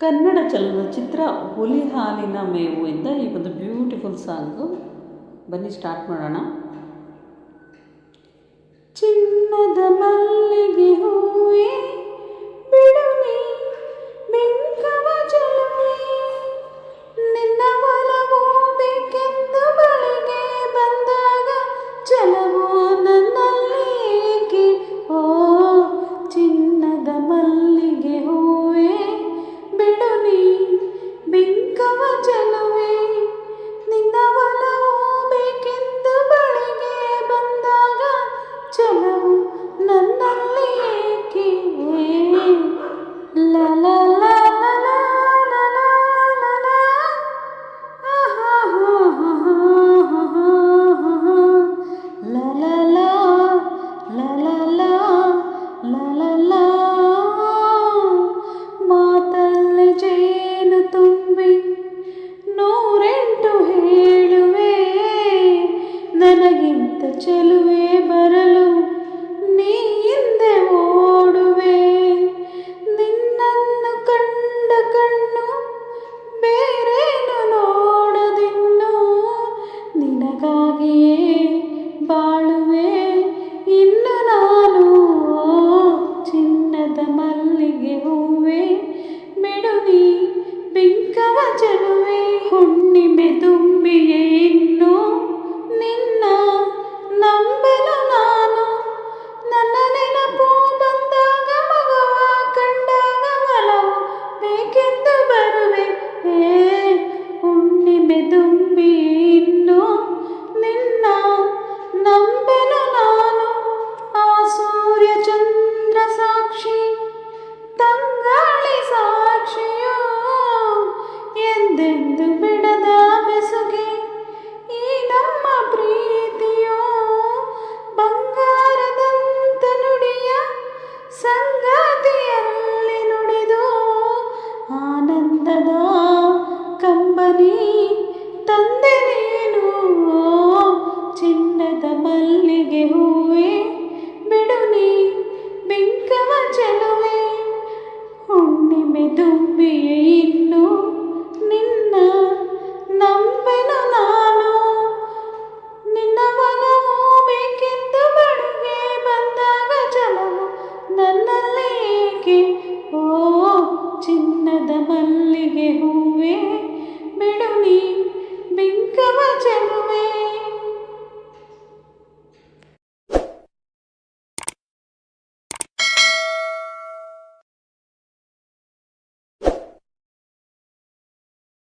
ಕನ್ನಡ ಚಲನಚಿತ್ರ ಹುಲಿ ಹಾಲಿನ ಮೇವು ಇಂದ ಈ ಒಂದು ಬ್ಯೂಟಿಫುಲ್ ಸಾಂಗು ಬನ್ನಿ ಸ್ಟಾರ್ಟ್ ಮಾಡೋಣ. ಚಿನ್ನದ ಮಲ್ಲಿ ಹುಣ್ಣಿಮೆ ತುಂಬಿಯೇ ನೀ ತಂದೆ ಓ ಚಿನ್ನದ ಮಲ್ಲಿಗೆ ಹೂವೆ, ಬಿಡು ನೀ ಬಿಂಕವ ಚೆಲುವೆ. ಹುಣ್ಣಿಮೆ ತುಂಬಿಯೇ ಇನ್ನು ನಿನ್ನ ನಂಬೆನು ನಾನು. ನಿನ್ನ ಮನವು ಬೇಕೆಂದು ಬಳಿಗೆ ಬಂದಾಗ ಜಲವು ನನ್ನಲ್ಲಿ ಓ ಚಿನ್ನದ ಮಲ್ಲಿಗೆ ಹೂವೆ.